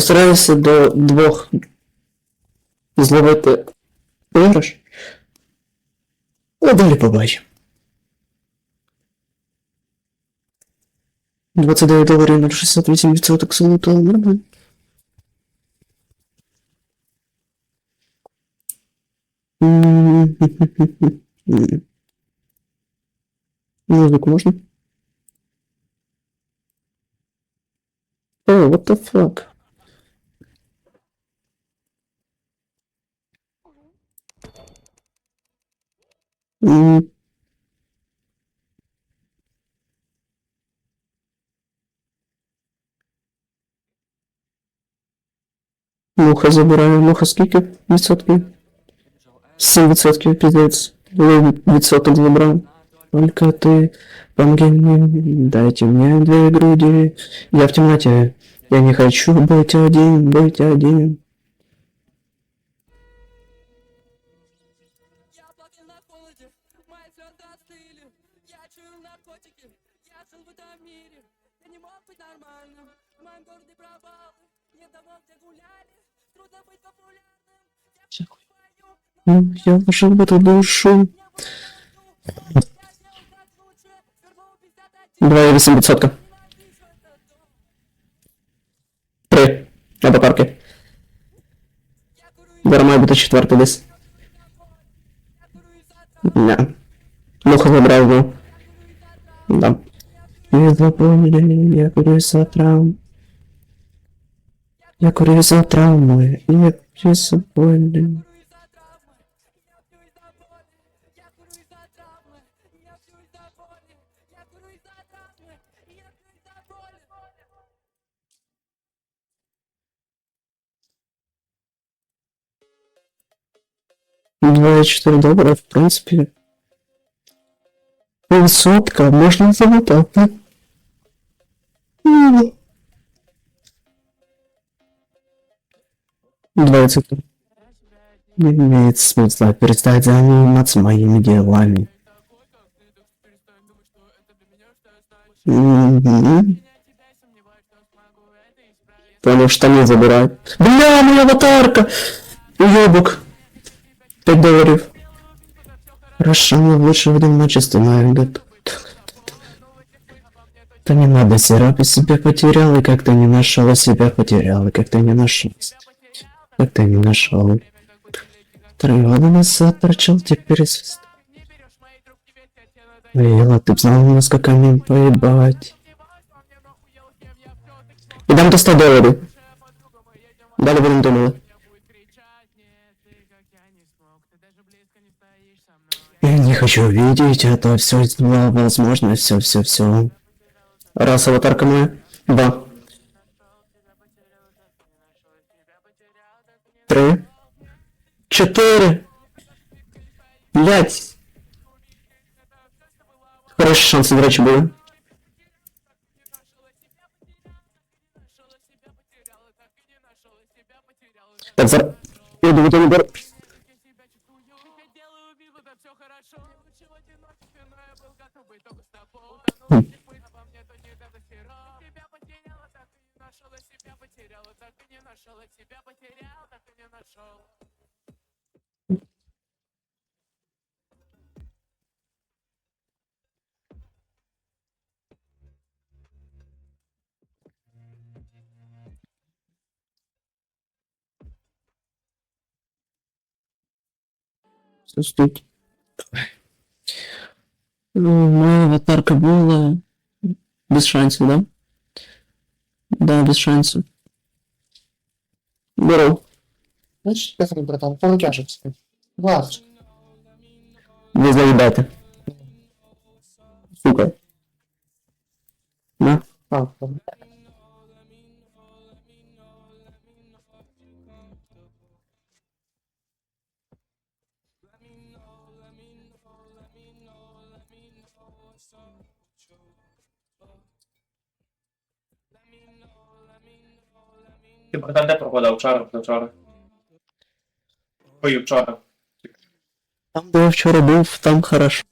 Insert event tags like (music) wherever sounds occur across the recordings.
Постараюся до двох зловити виграш. А далі побачимо. 29 доларів на 68% золота, нормально. Музыку можно? О, what the fuck? Муха забираю. Муха скільки відсотків? 7 відсотків, піздець. Ви відсоток забрав. Только ты помоги мне, дайте мне две груди. Я в темноте. Я не хочу быть один, быть один. Я вложил в эту душу. я сделал как лучше Впервые 51, 2,8 відсотка. ненавижу этот дом 3. Або парки. Я курю и Зараз має бути четвертий десь. курю Не. Муха забрав, ну. Да. И запомнили, я курю за травм. Я курю за травмы, и я пью за боли. 24 доллара, в принципе. Ну, сотка, можно замотать. Ну, 20. Не имеет смысла перестать заниматься моими делами. Потому что не забирают. Бля, моя аватарка! Ёбок! 5 долларов. Хорошо, но лучше в одиночестве, наверное. Да не надо, Серапи себя потерял, и как-то не нашел, себя потерял, и как-то не нашел. Как-то не нашел. Три года назад торчал, теперь свист. Вела, ты б знал как они поебать. И дам до 100 долларов. Дали будем думали. Я не хочу видеть это все возможно, все, все, все. Раз аватарка моя. Два. Три. Четыре. Блять. Хороший шанс, до речі, були. Так, зараз. Я думаю, не нашел, а себя потерял, так и не нашел. Ну, моя аватарка была без шансов, да? Да, без шансов. Беру. Значит, Петр, братан, получашься. Глаз. Не заїбати. Сука. На. А. Ти братан де пропадав вчора, вчора? Ой, вчора. Там, де я вчора був, там хорошо.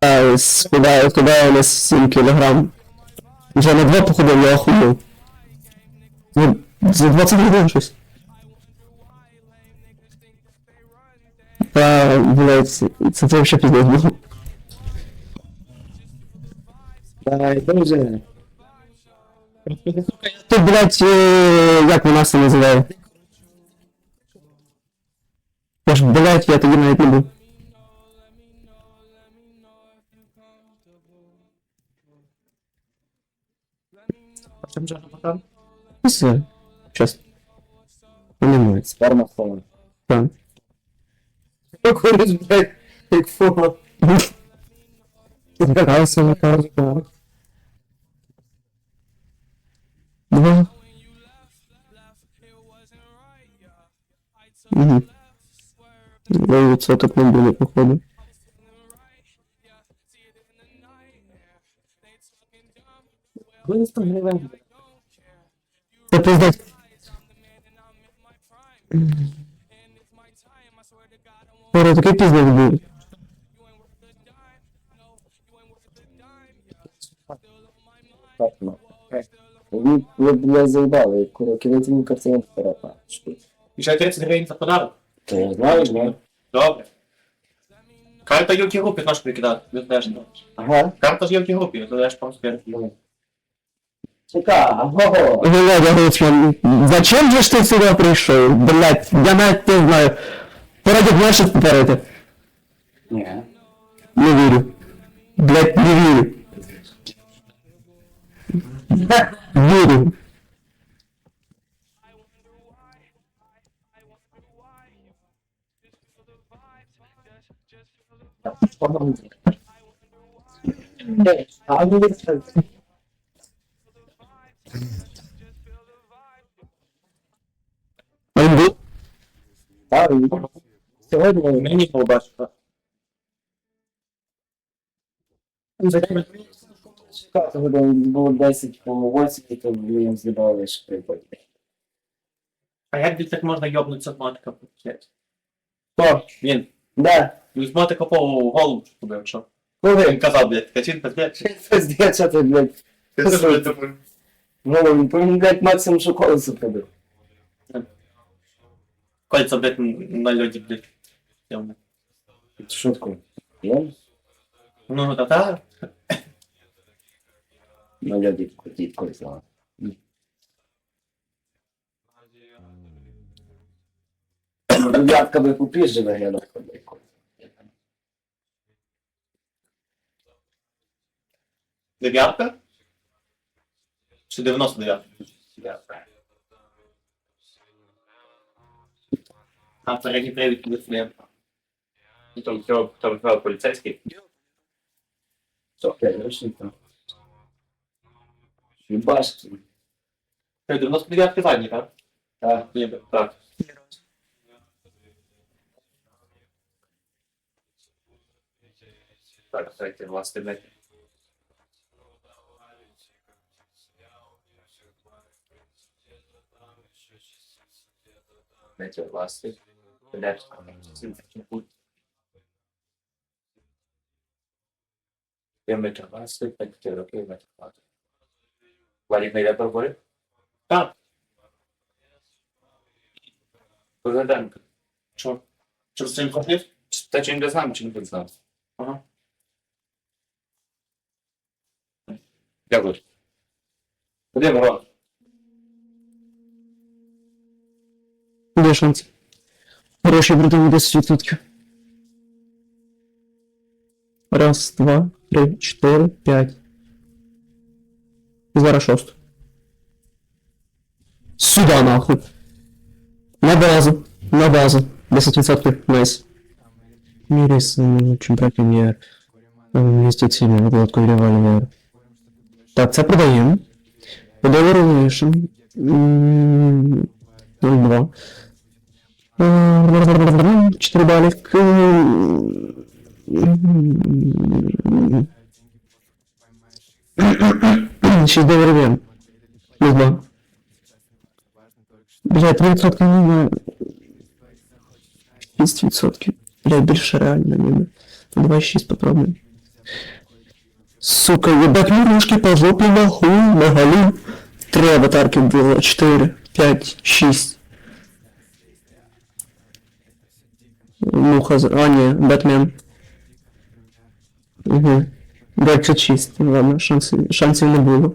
А, скидаю, скидаю на 7 кілограм. Вже на два походив, я охуєв. Ну, за 20 гривень щось. Та, блядь, це, це вообще пиздец був. Давай, друже. Ти, блядь, е, як вона це називає? Я ж, блядь, я тоді навіть не був. А в чому же братан? Все. Щас. Понимаю. Спермафон. Так. Куриш, блядь, як фома. Збирався на кажу. Два. Угу. Ну, відсоток не буде, походу. Ви 100 гривень. Та пиздать. Скоро такий пиздец буде. Так, ну. Ви, ви, бля, заїбали, кидайте мені картину вперед, на. І ще 30 гривень за подарок. Ти не знаєш, ні? Добре. Карта Юкі групі наш прикидати, не знаєш. ну. Ага. Карта з Юкі групі, ти даєш просто спір. Ну. Цікаво. Блядь, я говорю, что, зачем же ж ты сюда пришел? Блядь, я навіть не знаю. Поради наших попереди. Ні. Не вірю. Блядь, не вірю. Вірю. А ну ви А він був? Так, сьогодні Мені побачити. чекати, було 10 по 8, то ви їм здавали, що прикольно. А як від так можна йобнутися з матика? блядь? Хто? Він. Да. Він з матика по голову побив, що? Коли? Він казав, блядь, качинка, блядь. Пиздец, що ти, блядь. Ти що, блядь, думаю? Ну, він повинен, блядь, максимум, що колесо пробив. Кольця, блядь, на льоді, блядь. Явно. Шутку. Є? Ну, та та. На льоді крутіть колесо. Дев'ятка би попізже виглядала. Дев'ятка? Чи 99? А, передній привід не І там цього, там цього поліцейський. Окей, ручник там. Ебаш. Це 99 задній, так? Так. Ніби, так. Так, третій, власне, блядь. Третій, власне. Блядь, Pymetrowa, sypek tylu pymetrowa. Walimy ile do góry? Tak. Pozadankę. Czemu? Czy z tym kochniesz? Te cię nie znam, cię nie znam. Aha. Jagód. Podjemy rok. Nie szans. Proszę, brudno mi dosyć. Raz, dwa, 3, 4, 5. І зараз шосту. Сюда нахуй. На базу. На базу. 10% найс. Мирис ну, чемпіонат мер. на гладко револьвер. Так, це продаємо. Подовер Relation. 0,2. 4 балик. 6 доларів є. Плюс 2. Бля, 3% ніби. 6%. Бля, більше реально ніби. 2,6 попробуємо. Сука, ебать мурашки по жопе нахуй, наголи. Три аватарки было, четыре, пять, шесть. Муха, з- а не, Бэтмен. Угу. 26, ладно, шансів, шансів не було.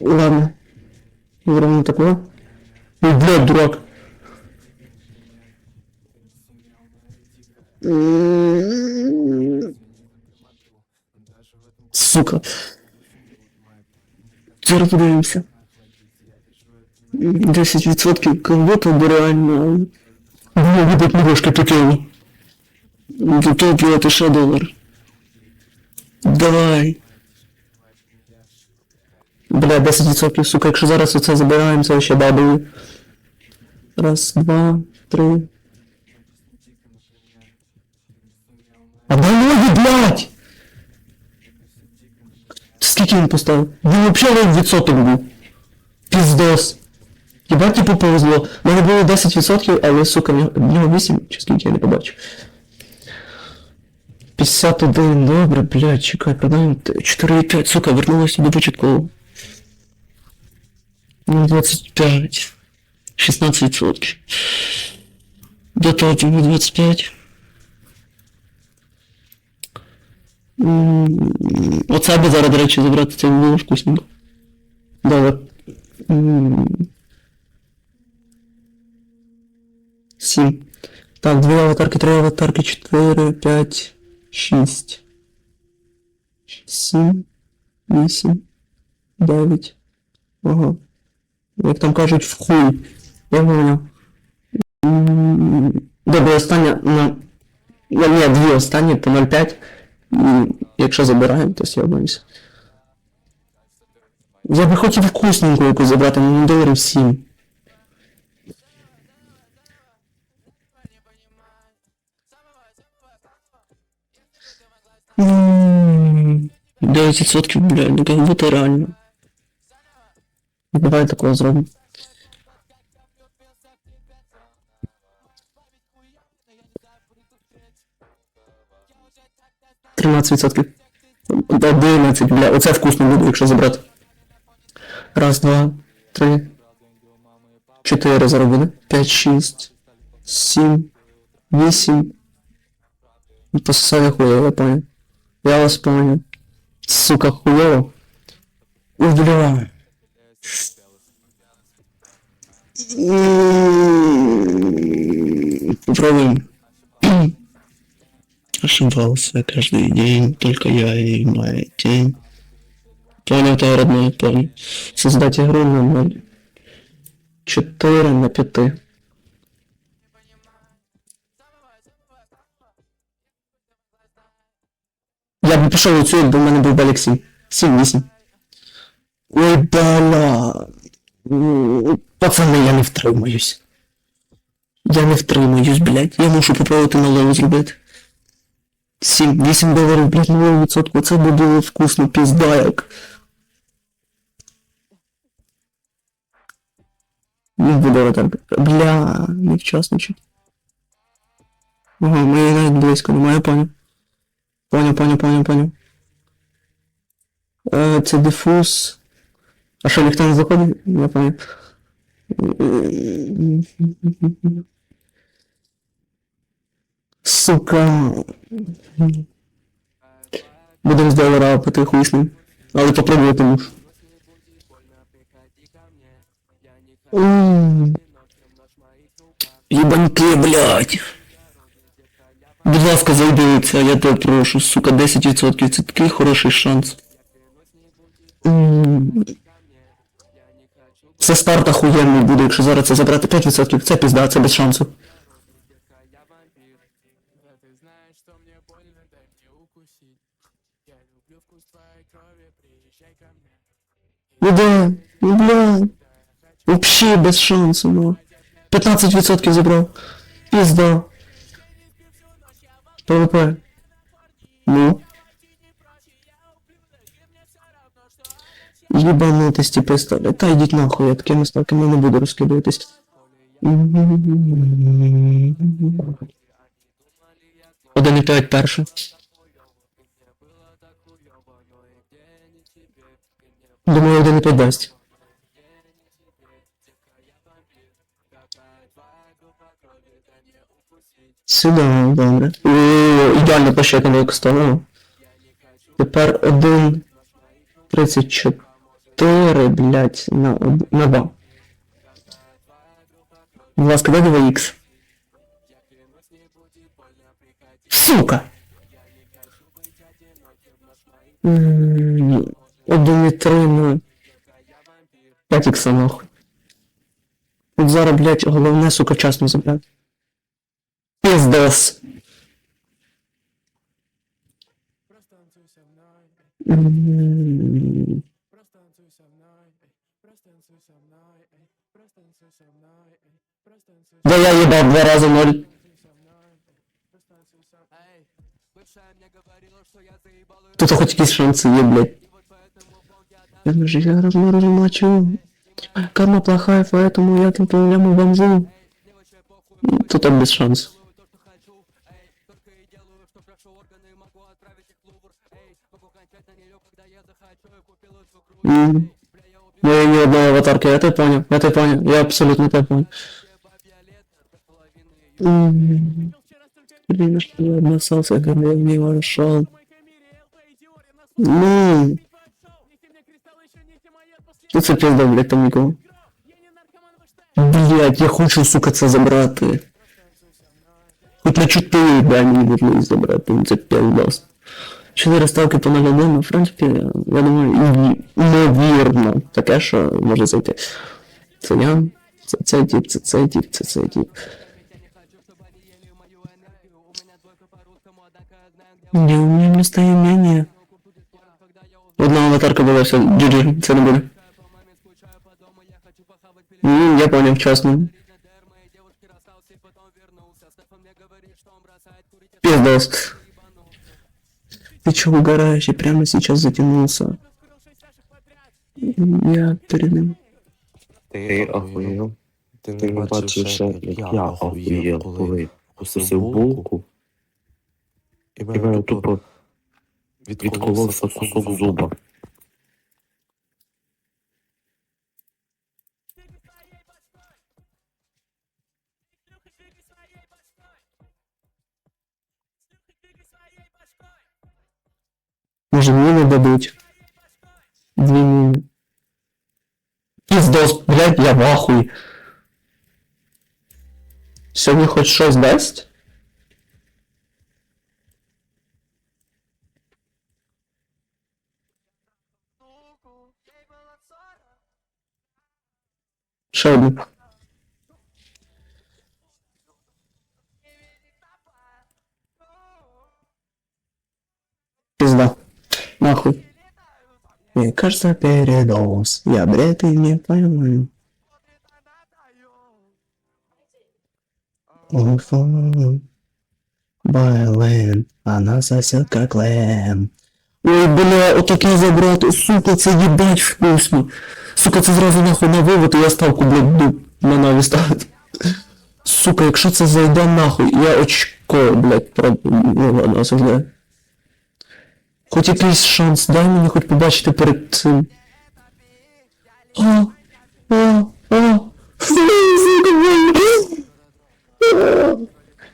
Ладно. Ровно такое. Ой, блядь, дурак. Сука. Подивимося. 10% кого-то реально. Було видать морожки таке. Готов плати ще долар. Давай. Бля, 10%, сука, якщо зараз оце забираємо, це ще дабли. Раз, два, три. А дай ноги, блядь! Скільки він поставив? Він взагалі відсоток був. Піздос. Єбать типу повезло. У мене було 10%, але, сука, в нього- в нього 8, чи скільки я не побачу. 51, добре, блядь, чекай, продаємо 4,5, сука, вернулося до початкового. Ну, 25. 16%. До топу 25. М, Оце би зараз, до речі, забрати це було вкусненько. Добре. М. Сім. Так, дві аватарки, три аватарки, чотири, п'ять, Шість. Сім. Вісім. Дев'ять. Ага. Як там кажуть, в хуй. Я. М, Добре, остання на. Я ні, дві останні по 0,5. І якщо забираємо, то сьобаємося. Я би хотів вкусненьку якусь забрати, але на доларів 7. 9%, блядь, ну как будто реально. Давай такого зробимо. Тринадцять відсотків. Одинадцять, бля, оце вкусно буде, якщо забрати. Раз, два, три. Чотири буде. П'ять, шість, сім, вісім. Пососав я хуєво, я понял. Я вас понял. Сука, хуево. Ой, Попробуем. Ошибался каждый день, только я и моя тень. Понял, ты родной, понял. Создать игру на 0. 4 на 5. Я б пішов у цю, якби в мене був балік 7. 7-8. Ой, бля. М, Пацани, я не втримаюсь. Я не втримаюсь, блядь. Я мушу попробувати на леву зробити. 7, 8 доларів, блядь, на леву відсотку. Це би було вкусно, пізда як. Не буде так. Бля, невчасно чуть. Ага, ми навіть близько немає, понял. Понял, понял, понял, понял. Е, це дифуз. А що, ніхто не заходить? Я понял. Сука. Будемо з долара потихусним. Але попробувати мушу. М. Ебаньки, блядь. Будь ласка, зайдіться, я тебе прошу, сука, 10% це такий хороший шанс. Це старт охуєнний буде, якщо зараз це забрати 5%, це пізда, це без шансу. Ну да, ну бля. Вообще без шансу, ну. 15% забрав. Пізда. ПВП. Ну. Єбанутись типи стали. Та йдіть нахуй, я такими ставками не буду розкидуватись. опять перше. Думаю, один опять дасть. Сюди, добре. О, ідеально пощекано як стало. Тепер один 34, блядь, на, од- на 2. Будь ласка, дай 2х. Сука! М, Один і три на 5 ікса нахуй. От зараз, блядь, головне, сука, вчасно забрати. Пиздос. Да я ебал два раза ноль. Тут хоть какие шансы есть, блядь. Я же я размер размочу. Карма плохая, поэтому я тут ляму бомжу. Тут так без шансов. я убил Ну, я ни одной аватарки, это понял, это понял, я абсолютно это понял. бабья лет, половины ее. М, Блин, что я обоссался, когда я в него вошел. Ну, тут це пизда, блядь, там нікого. Блядь, я хочу, сука, це забрати. Хоч на 4, дай мені можливість забрати, ну це пиздос. Чотири ставки по 0-1, в принципі, я думаю, і- ймовірно, таке, що може зайти. Це я, це цей тип, це цей тип, це цей тип. Не умею местоимение. Одна аватарка была, все, GG, це не буде. М, Я понял, вчасно. Пиздос. Ты чё угораешь? Я прямо сейчас затянулся. Я перед ним. Ти охуєв? Ти не бачив ще, як я охуєв, коли вкусив булку, і мене тупо відколовся кусок зуба. Блядь, я в ахуї. Сьогодні хоч щось дасть? Ще один. Пизда. Нахуй. Мне кажется, передоз. Я бред и не пойму. Уфу. Байлен, она сосет как лэм. Ой, бля, отаке забрати, сука, це їбать вкусно. Сука, це зразу нахуй на вивод, і я ставку, блядь, ду, на наві ставити. Сука, якщо це зайде нахуй, я очко, блядь, про... Ну ладно, осуждаю. Хоч якийсь шанс, дай мені хоч побачити перед цим. О, о, о.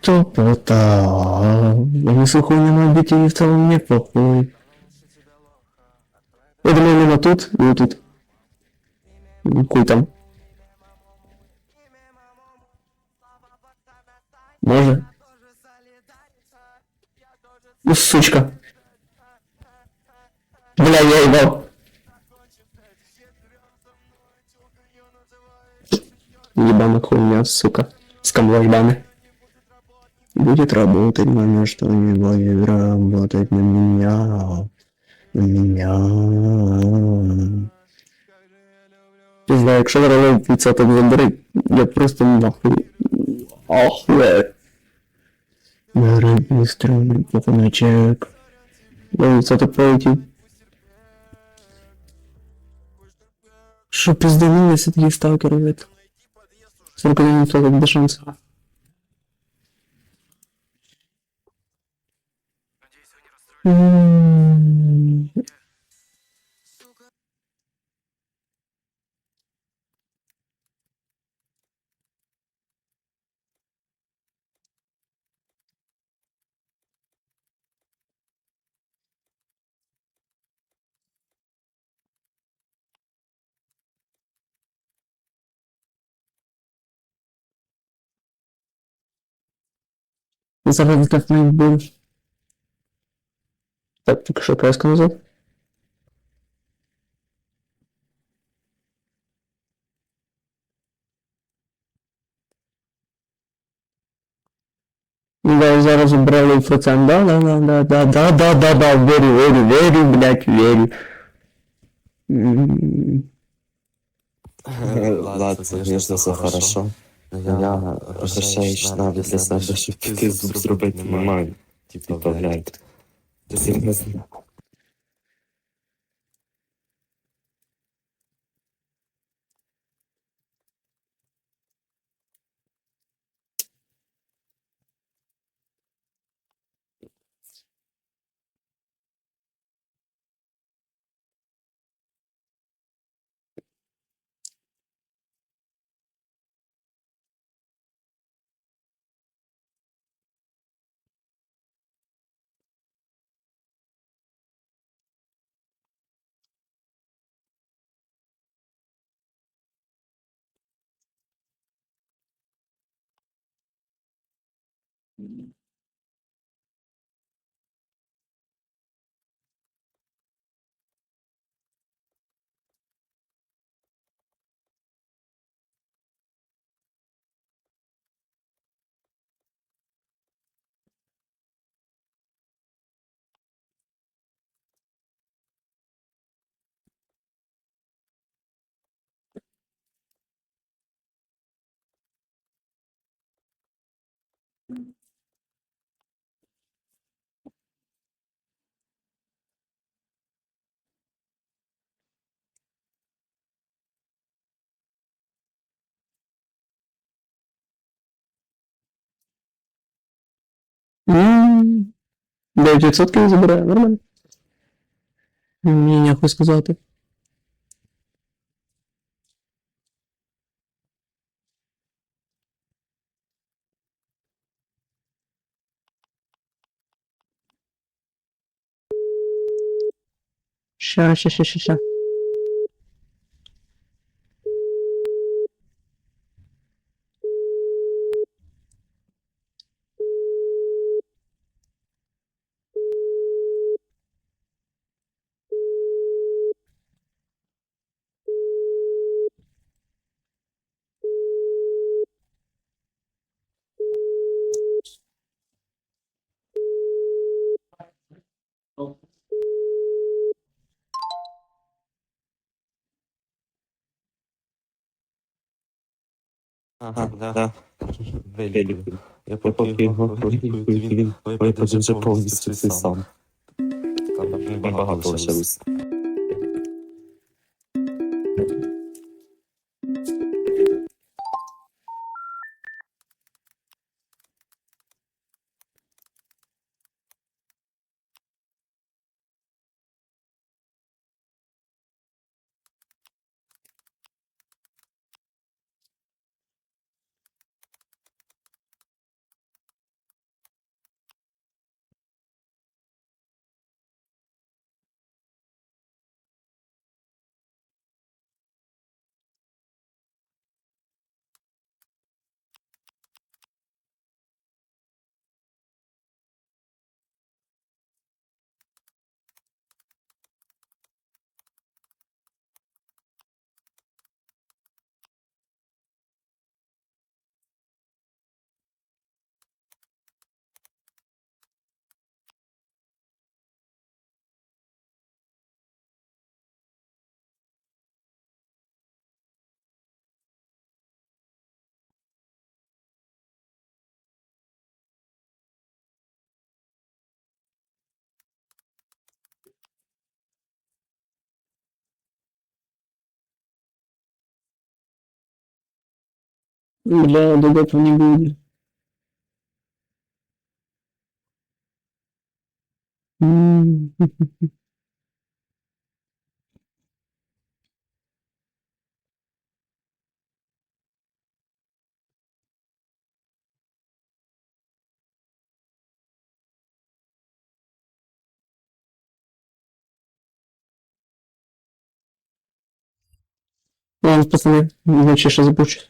Топота. Если хуй не на объективе в мне похуй. Я думаю, именно тут вот тут. Хуй там. Може. Ну, сучка. Ебал. Ебаная хуйня, сука. Скамла ебаная. Будет работать на меня, что не будет работать на меня. На меня. Не знаю, якщо ролей 50 заберуть, я просто нахуй. Ахуй. Бери быстро, похуначек. Ну, це так полетів. Что пизданули все такие сталкеры, блядь. Столько не только до шанса. Надеюсь. Зараз так не будеш. Так, тільки що казка назад. Ну да, і зараз убрали процент, да, да, да, да, да, да, да, да, да, верю, верю, верю, блядь, верю. М, Ладно, звісно, все хорошо. Я розрішаюсь на для себе, щоб ти зробити не маю. Типа, блядь. Ти серйозно? Thank mm -hmm. you. 9% забирає, нормально. Мені нехуй сказати. Ща, ща, ща, ща, ща. Ага, да. (laughs) Великий. Я поки його пролікую, то він випаде вже повністю цей сам. Там небагато лишилось. Ну, для до этого не будет. М -м -м. Ладно, пацаны, лучше сейчас запущу.